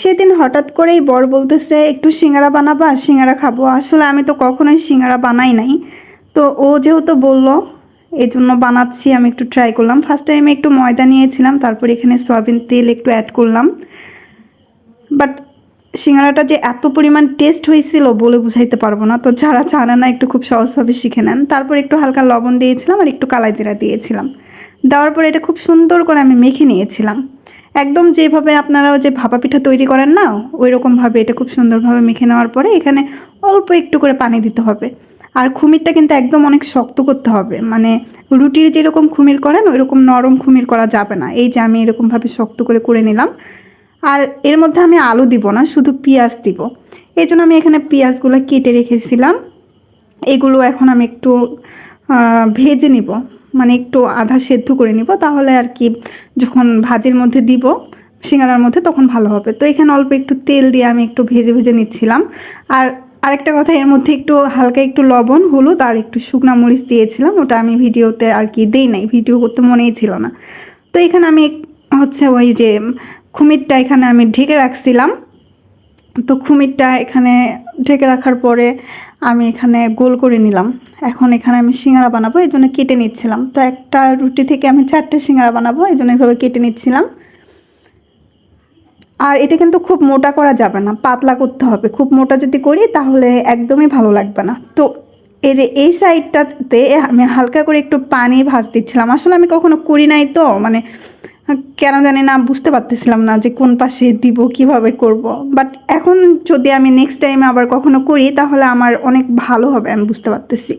সেদিন হঠাৎ করেই বর বলতেছে, একটু সিঙ্গারা বানাবা, সিঙ্গারা খাব। আসলে আমি তো কখনোই সিঙ্গারা বানাই নাই। তো ও যেহেতু বলল এই জন্য বানাচ্ছি, আমি একটু ট্রাই করলাম। ফার্স্ট টাইমে একটু ময়দা নিয়েছিলাম, তারপর এখানে সয়াবিন তেল একটু অ্যাড করলাম। বাট সিঙ্গারাটা যে এত পরিমাণ টেস্ট হয়েছিল বলে বুঝাইতে পারব না। তো যারা জানে না, একটু খুব সহজভাবে শিখে নেন। তারপর একটু হালকা লবণ দিয়েছিলাম আর একটু কালাই জিরা দিয়েছিলাম। দেওয়ার পরে এটা খুব সুন্দর করে আমি মেখে নিয়েছিলাম। একদম যেভাবে আপনারা যে ভাপা পিঠা তৈরি করেন না ওই রকমভাবে এটা খুব সুন্দরভাবে মেখে নেওয়ার পরে এখানে অল্প একটু করে পানি দিতে হবে। আর খুমিরটা কিন্তু একদম অনেক শক্ত করতে হবে মানে রুটির যেরকম খুমির করেন ওই রকম নরম খুমির করা যাবে না। এই যে আমি এরকমভাবে শক্ত করে করে নিলাম। আর এর মধ্যে আমি আলু দিব না, শুধু পেঁয়াজ দিব। এই জন্য আমি এখানে পেঁয়াজগুলো কেটে রেখেছিলাম। এগুলো এখন আমি একটু ভেজে নিব। মানে একটু আধা সেদ্ধ করে নিব, তাহলে আর কি যখন ভাজির মধ্যে দিব, সিঙ্গারার মধ্যে তখন ভালো হবে। তো এখানে অল্প একটু তেল দিয়ে আমি একটু ভেজে ভেজে নিচ্ছিলাম। আর আরেকটা কথা, এর মধ্যে একটু হালকা একটু লবণ, হলুদ আর একটু শুকনা মরিচ দিয়েছিলাম, ওটা আমি ভিডিওতে আর কি দেই নাই, ভিডিও করতে মনেই ছিল না। তো এখানে আমি হচ্ছে ওই যে খুমিরটা এখানে আমি ঢেকে রাখছিলাম। তো খুমিরটা এখানে ঢেকে রাখার পরে আমি এখানে গোল করে নিলাম। এখন এখানে আমি সিঙ্গারা বানাবো, এই জন্য কেটে নিচ্ছিলাম। তো একটা রুটি থেকে আমি চারটে সিঙ্গারা বানাবো, এই জন্য এইভাবে কেটে নিচ্ছিলাম। আর এটা কিন্তু খুব মোটা করা যাবে না, পাতলা করতে হবে। খুব মোটা যদি করি, তাহলে একদমই ভালো লাগবে না। তো এই যে এই সাইডটাতে আমি হালকা করে একটু পানি ভাজ দিচ্ছিলাম। আসলে আমি কখনো করি নাই তো মানে কেন জানি না, বুঝতে পারতেছিলাম না যে কোন পাশে দিব, কীভাবে করব। বাট এখন যদি আমি নেক্সট টাইমে আবার কখনো করি, তাহলে আমার অনেক ভালো হবে, আমি বুঝতে পারতেছি।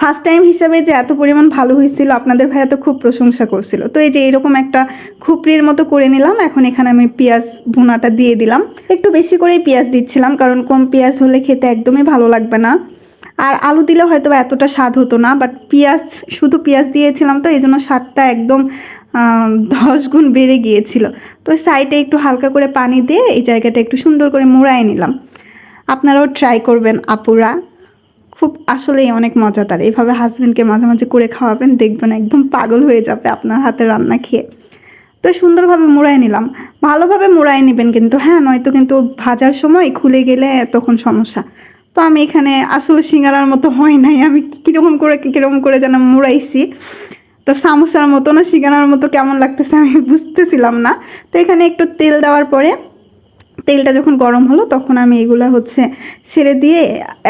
ফার্স্ট টাইম হিসাবে যে এত পরিমাণ ভালো হয়েছিল, আপনাদের ভাইয়া তো খুব প্রশংসা করছিল। তো এই যে এরকম একটা খুপড়ির মতো করে নিলাম, এখন এখানে আমি পেঁয়াজ ভুনাটা দিয়ে দিলাম। একটু বেশি করেই পেঁয়াজ দিচ্ছিলাম, কারণ কম পেঁয়াজ হলে খেতে একদমই ভালো লাগবে না। আর আলু দিলে হয়তো এতটা স্বাদ হতো না বাট পেঁয়াজ, শুধু পেঁয়াজ দিয়েছিলাম তো এই জন্য স্বাদটা একদম দশ গুণ বেড়ে গিয়েছিল। তো সাইডে একটু হালকা করে পানি দিয়ে এই জায়গাটা একটু সুন্দর করে মোড়ায় নিলাম। আপনারাও ট্রাই করবেন, আপুরা। খুব আসলেই অনেক মজাদার। এইভাবে হাজবেন্ডকে মাঝে মাঝে করে খাওয়াবেন, দেখবেন একদম পাগল হয়ে যাবে আপনার হাতে রান্না খেয়ে। তো সুন্দরভাবে মোড়ায় নিলাম। ভালোভাবে মোড়ায় নেবেন কিন্তু হ্যাঁ নয়তো কিন্তু ভাজার সময় খুলে গেলে তখন সমস্যা। তো আমি এখানে আসলে সিঙ্গারার মতো হয় নাই। আমি কীরকম করে কীরকম করে যেন মোড়াইছি। তো সামোসার মতো না সিঙ্গারার মতো কেমন লাগতেছে আমি বুঝতেছিলাম না। তো এখানে একটু তেল দেওয়ার পরে তেলটা যখন গরম হলো, তখন আমি এগুলো হচ্ছে ছেড়ে দিয়ে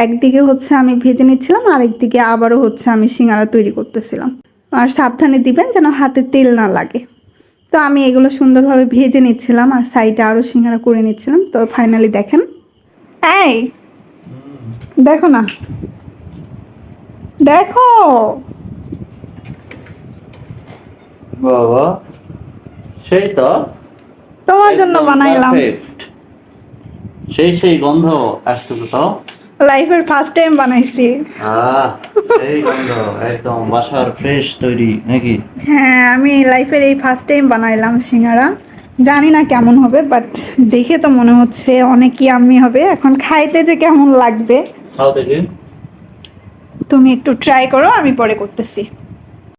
একদিকে হচ্ছে আমি ভেজে নিচ্ছিলাম আর একদিকে আবারও হচ্ছে আমি সিঙ্গারা তৈরি করতেছিলাম। আর সাবধানে দিবেন যেন হাতে তেল না লাগে। তো আমি এগুলো সুন্দরভাবে ভেজে নিচ্ছিলাম আর সাইডে আরও সিঙ্গারা করে নিচ্ছিলাম। তো ফাইনালি দেখেন। এই, দেখো না। দেখো! বাবা সেই তো তোমার জন্য বানাইলাম। সেই সেই গন্ধ আসতেছে তো। লাইফের ফার্স্ট টাইম বানাইছি। সেই গন্ধ একদম বাসার ফ্রেশ তৈরি নাকি? হ্যাঁ আমি লাইফের এই ফার্স্ট টাইম বানাইলাম সিঙ্গারা। জানি না কেমন হবে বাট দেখে তো মনে হচ্ছে অনেকই আমি হবে। এখন খাইতে যে কেমন লাগবে। তুমি একটু ট্রাই করো আমি পরে করতেছি।